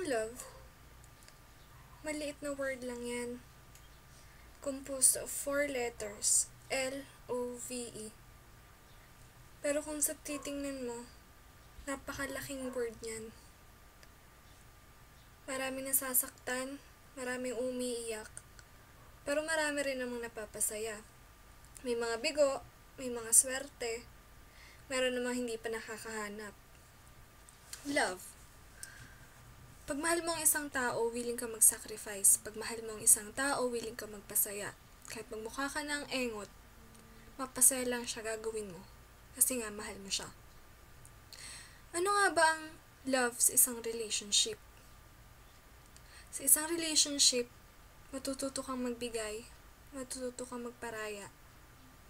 Ang love, maliit na word lang yan. Composed of four letters. L-O-V-E. Pero kung sa titingnan mo, napakalaking word niyan. Marami nasasaktan, maraming umiiyak, pero marami rin namang napapasaya. May mga bigo, may mga swerte, meron namang hindi pa nakakahanap. Love. Pag mahal mo ang isang tao, willing ka mag-sacrifice. Pag mahal mo ang isang tao, willing ka magpasaya. Kahit magmukha ka ng engot, mapasaya lang siya gagawin mo. Kasi nga, mahal mo siya. Ano nga ba ang love sa isang relationship? Sa isang relationship, matututo kang magbigay, matututo kang magparaya,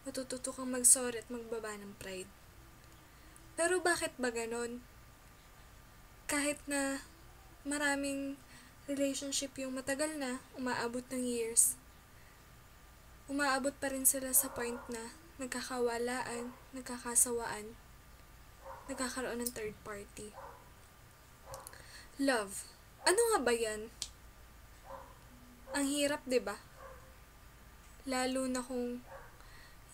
matututo kang magsorry at magbaba ng pride. Pero bakit ba ganon? Kahit na maraming relationship yung matagal na, umaabot ng years, umaabot pa rin sila sa point na nagkakawalaan, nagkakasawaan, nagkakaroon ng third party. Love. Ano nga ba yan? Ang hirap, ba? Lalo na kung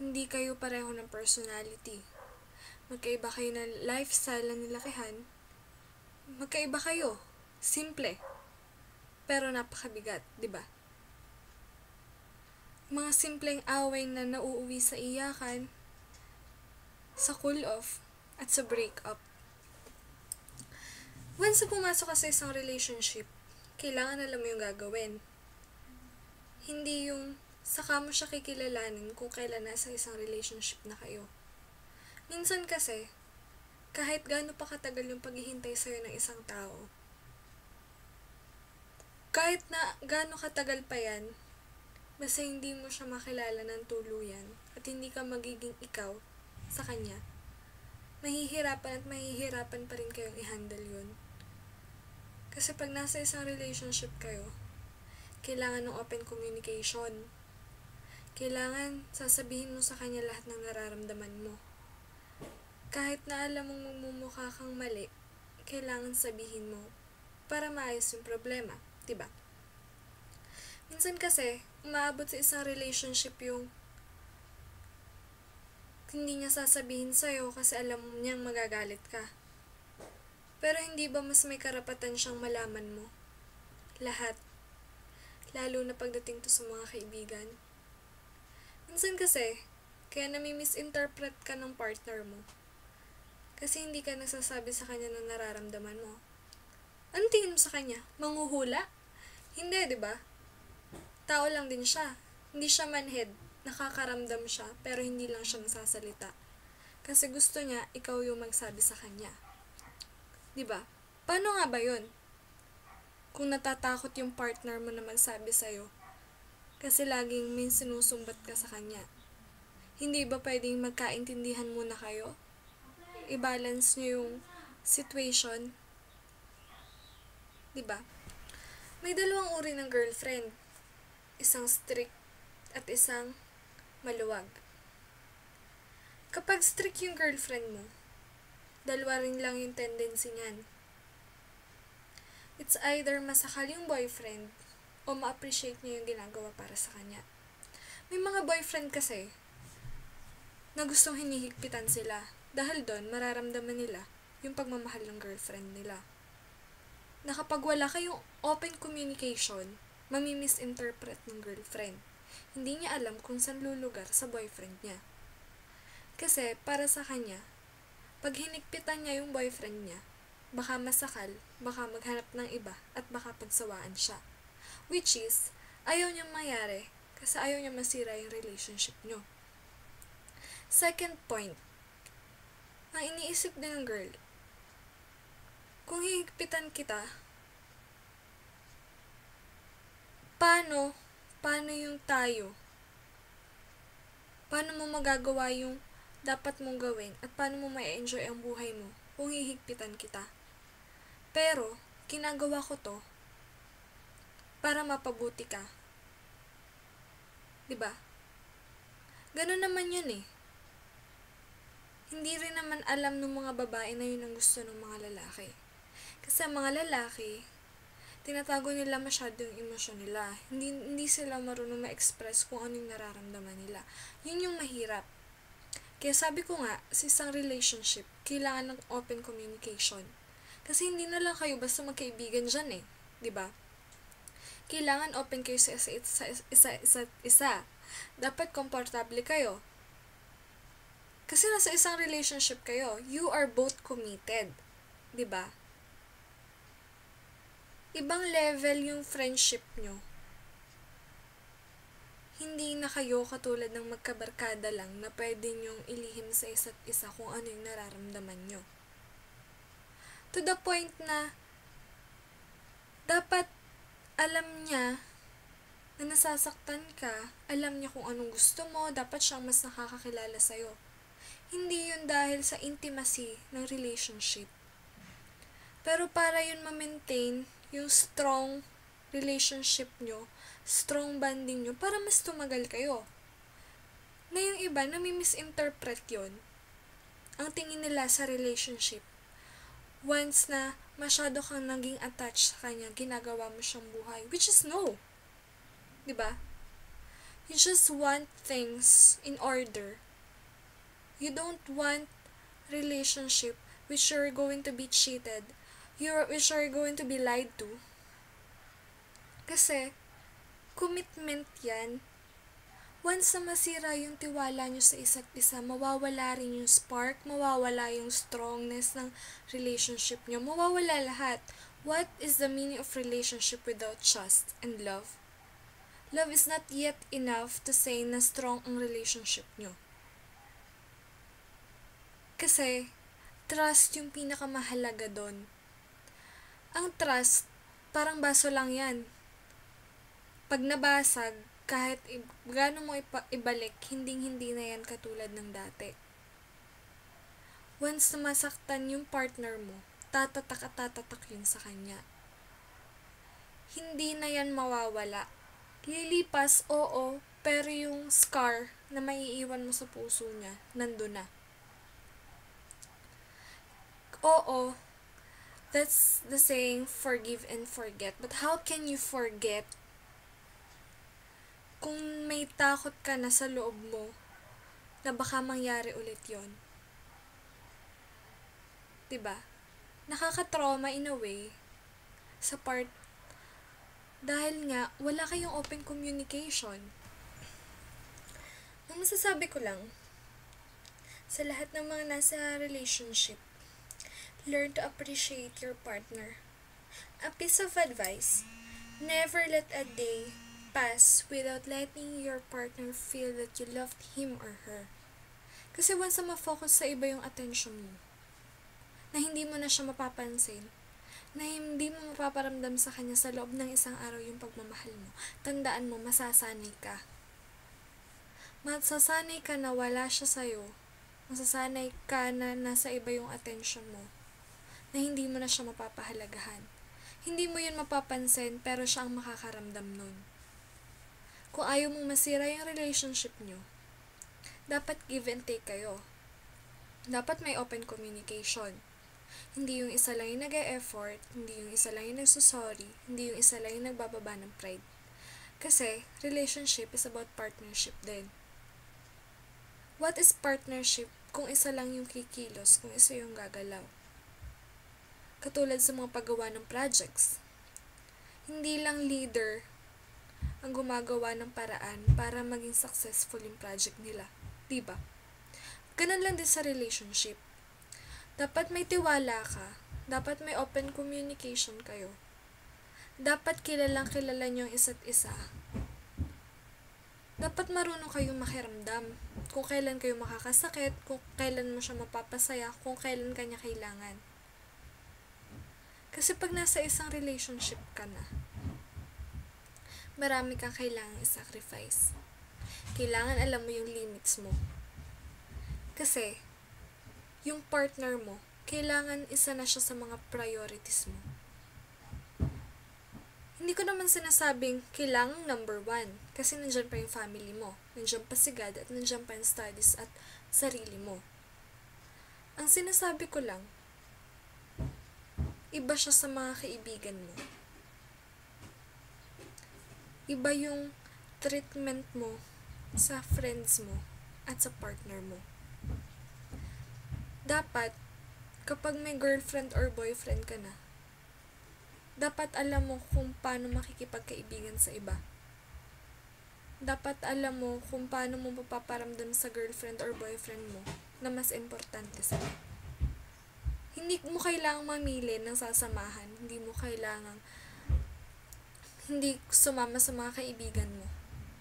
hindi kayo pareho ng personality. Magkaiba kayo ng lifestyle na nilakihan. Magkaiba kayo. Simple. Pero napakabigat, 'di ba? Mga simpleng away na nauuwi sa iyakan, sa cool off, at sa break up. Once na pumasok ka sa isang relationship, kailangan alam mo yung gagawin. Hindi yung saka mo siya kikilalanin kung kailan nasa isang relationship na kayo. Minsan kasi, kahit gaano pa katagal yung paghihintay sa'yo ng isang tao, kahit na gaano katagal pa yan, basta hindi mo siya makilala ng tuluyan at hindi ka magiging ikaw sa kanya, mahihirapan at mahihirapan pa rin kayong i-handle yun. Kasi pag nasa isang relationship kayo, kailangan ng open communication. Kailangan sasabihin mo sa kanya lahat ng nararamdaman mo. Kahit na alam mong magmumukha kang mali, kailangan sabihin mo para maayos yung problema, ba? Minsan kasi, umaabot sa isang relationship yung hindi niya sasabihin sa'yo kasi alam niyang magagalit ka. Pero hindi ba mas may karapatan siyang malaman mo? Lahat. Lalo na pagdating to sa mga kaibigan. Minsan kasi, kaya nami-misinterpret ka ng partner mo. Kasi hindi ka nasasabi sa kanya ng nararamdaman mo. Anong tingin mo sa kanya? Manguhula? Hindi, di ba? Tao lang din siya. Hindi siya manhead. Nakakaramdam siya, pero hindi lang siya nasasalita. Kasi gusto niya, ikaw yung magsabi sa kanya. 'Di ba? Paano nga ba 'yon? Kung natatakot yung partner mo na magsabi sa iyo kasi laging may sinusumbat ka sa kanya. Hindi ba pwedeng magkaintindihan muna kayo? I-balance niyo yung situation. 'Di ba? May dalawang uri ng girlfriend. Isang strict at isang maluwag. Kapag strict yung girlfriend mo, dalawa rin lang yung tendency niyan. It's either masakal yung boyfriend o ma-appreciate niya yung ginagawa para sa kanya. May mga boyfriend kasi na gustong hinihigpitan sila dahil doon mararamdaman nila yung pagmamahal ng girlfriend nila. Na kapag wala kayong open communication, mamimisinterpret ng girlfriend. Hindi niya alam kung saan lulugar sa boyfriend niya. Kasi para sa kanya, pag hinigpitan niya yung boyfriend niya, baka masakal, baka maghanap ng iba, at baka pagsawaan siya. Which is, ayaw niyang mayari kasi ayaw niya masira yung relationship niyo. Second point, ang iniisip din ng girl, kung hihigpitan kita, paano, paano yung tayo? Paano mo magagawa yung dapat mong gawin at paano mo may enjoy ang buhay mo kung hihigpitan kita. Pero, ginagawa ko to para mapabuti ka. 'Di ba? Ganun naman 'yun eh. Hindi rin naman alam ng mga babae na yun ang gusto ng mga lalaki. Kasi ang mga lalaki, tinatago nila masyado yung emosyon nila. Hindi, hindi sila marunong ma-express kung ano yung nararamdaman nila. Yun yung mahirap. Kaya sabi ko nga, sa isang relationship, kailangan ng open communication. Kasi hindi na lang kayo basta magkaibigan dyan eh. ba? Diba? Kailangan open kayo sa isa, isa, isa, isa, isa. Dapat komportable kayo. Kasi nasa isang relationship kayo, you are both committed. ba? Ibang level yung friendship nyo. Hindi na kayo katulad ng magkabarkada lang na pwede nyong ilihim sa isa't isa kung ano yung nararamdaman nyo. To the point na dapat alam niya na nasasaktan ka, alam niya kung anong gusto mo, dapat siyang mas nakakakilala sa'yo. Hindi yun dahil sa intimacy ng relationship. Pero para yun ma-maintain yung strong relationship nyo, strong bonding nyo, para mas tumagal kayo. Na yung iba, nami-misinterpret yun. Ang tingin nila sa relationship. Once na masyado kang naging attached sa kanya, ginagawa mo siyang buhay. Which is no. ba? Diba? You just want things in order. You don't want relationship which you're going to be cheated, you're, which you're going to be lied to. Kasi, commitment yan. Once na masira yung tiwala nyo sa isa't isa, mawawala rin yung spark, mawawala yung strongness ng relationship nyo, mawawala lahat. What is the meaning of relationship without trust and love? Love is not yet enough to say na strong ang relationship nyo. Kasi, trust yung pinakamahalaga doon. Ang trust, parang baso lang yan. Pag nabasag, kahit gano'n mo ipa- ibalik, hinding-hindi na yan katulad ng dati. Once na masaktan yung partner mo, tatatak at tatatak yun sa kanya. Hindi na yan mawawala. Lilipas, oo, pero yung scar na maiiwan mo sa puso niya, nando na. Oo, that's the saying, forgive and forget. But how can you forget kung may takot ka na sa loob mo na baka mangyari ulit yon. 'Di ba? Nakaka-trauma in a way sa part dahil nga wala kayong open communication. Ang masasabi ko lang sa lahat ng mga nasa relationship, learn to appreciate your partner. A piece of advice, never let a day pass without letting your partner feel that you loved him or her. Kasi once na ma-focus sa iba yung attention mo, na hindi mo na siya mapapansin, na hindi mo mapaparamdam sa kanya sa loob ng isang araw yung pagmamahal mo, tandaan mo, masasanay ka. Masasanay ka na wala siya sa'yo. Masasanay ka na nasa iba yung attention mo. Na hindi mo na siya mapapahalagahan. Hindi mo yun mapapansin, pero siya ang makakaramdam nun. Kung ayaw mong masira yung relationship nyo, dapat give and take kayo. Dapat may open communication. Hindi yung isa lang yung nag effort hindi yung isa lang yung nagsusorry, hindi yung isa lang yung nagbababa ng pride. Kasi, relationship is about partnership din. What is partnership kung isa lang yung kikilos, kung isa yung gagalaw? Katulad sa mga paggawa ng projects. Hindi lang leader ang gumagawa ng paraan para maging successful yung project nila. Diba? Ganun lang din sa relationship. Dapat may tiwala ka. Dapat may open communication kayo. Dapat kilalang kilala nyo ang isa't isa. Dapat marunong kayong makiramdam. Kung kailan kayo makakasakit, kung kailan mo siya mapapasaya, kung kailan kanya kailangan. Kasi pag nasa isang relationship ka na, marami kang kailangang i-sacrifice. Kailangan alam mo yung limits mo. Kasi, yung partner mo, kailangan isa na siya sa mga priorities mo. Hindi ko naman sinasabing kailangan number one, kasi nandyan pa yung family mo, nandyan pa si God, at nandyan pa yung studies at sarili mo. Ang sinasabi ko lang, iba siya sa mga kaibigan mo iba yung treatment mo sa friends mo at sa partner mo. Dapat, kapag may girlfriend or boyfriend ka na, dapat alam mo kung paano makikipagkaibigan sa iba. Dapat alam mo kung paano mo mapaparamdam sa girlfriend or boyfriend mo na mas importante sa'yo. Hindi mo kailangang mamili ng sasamahan. Hindi mo kailangang hindi sumama sa mga kaibigan mo.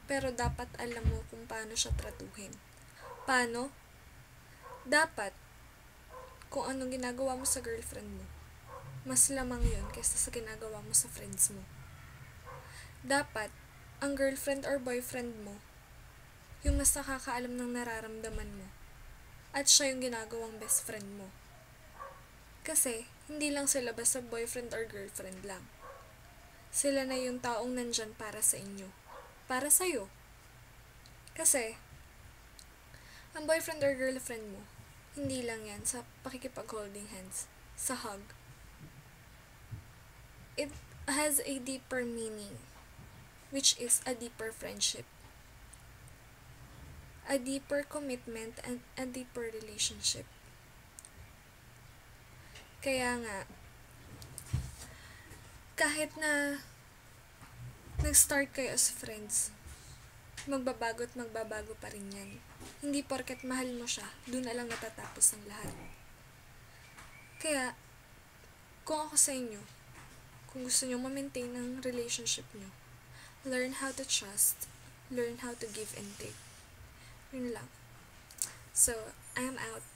Pero dapat alam mo kung paano siya tratuhin. Paano? Dapat, kung anong ginagawa mo sa girlfriend mo, mas lamang yun kaysa sa ginagawa mo sa friends mo. Dapat, ang girlfriend or boyfriend mo, yung mas nakakaalam ng nararamdaman mo, at siya yung ginagawang best friend mo. Kasi, hindi lang sila basta boyfriend or girlfriend lang. Sila na yung taong nandyan para sa inyo. Para sa'yo. Kasi, ang boyfriend or girlfriend mo, hindi lang yan sa pakikipag-holding hands, sa hug. It has a deeper meaning, which is a deeper friendship. A deeper commitment and a deeper relationship. Kaya nga, kahit na nag-start kayo as friends, magbabago at magbabago pa rin yan. Hindi porket mahal mo siya, doon na lang natatapos ang lahat. Kaya, kung ako sa inyo, kung gusto nyo ma-maintain ang relationship nyo, learn how to trust, learn how to give and take. Yun lang. So, I'm out.